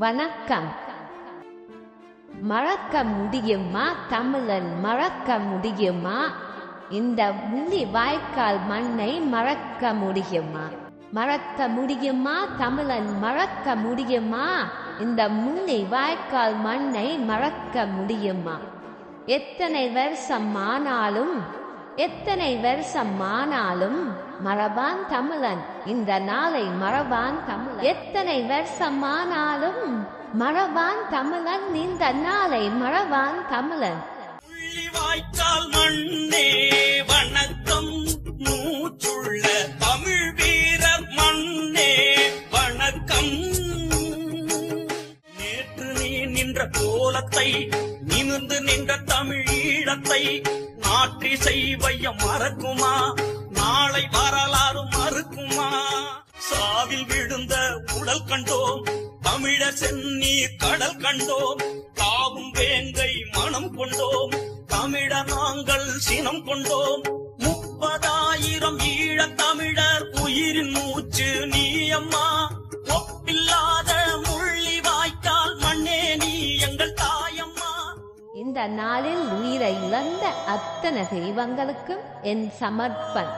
வணக்கம். மறக்க முடியுமா தமிழன் மறக்க முடியுமா இந்த முள்ளி வாய்க்கால் மண்ணை மறக்க முடியுமா மறக்க முடியுமா தமிழன் மறக்க முடியுமா இந்த முள்ளி வாய்க்கால் மண்ணை மறக்க முடியுமா எத்தனை வருஷம் ஆனாலும் எத்தனை வருஷம் ஆனாலும் மரபான் தமிழன். இந்த நாளை மரபான் தமிழன். எத்தனை வருஷம் ஆனாலும் மரபான் தமிழன். இந்த நாளை மரபான் தமிழன். வாய்க்கால் மண்ணே வணக்கம். மூச்சுள்ள தமிழ் வீரர் மண்ணே வணக்கம். நேற்று நீ நின்ற கோலத்தை நிமிர்ந்து நின்ற தமிழீழத்தை நாற்றிசை செய்வையம் மறக்குமா? நாளை வரலாறு மறுக்குமா? சாவில் விழுந்த உடல் கண்டோம் தமிழர் செந்நீர் கடல் கண்டோம் காவும் வேங்கை மனம் கொண்டோம் தமிழர் நாங்கள் சினம் கொண்டோம் முப்பதாயிரம் ஈழத் தமிழ இந்த நாளில் உயிரை இழந்த அத்தனை தெய்வங்களுக்கும் என் சமர்ப்பன்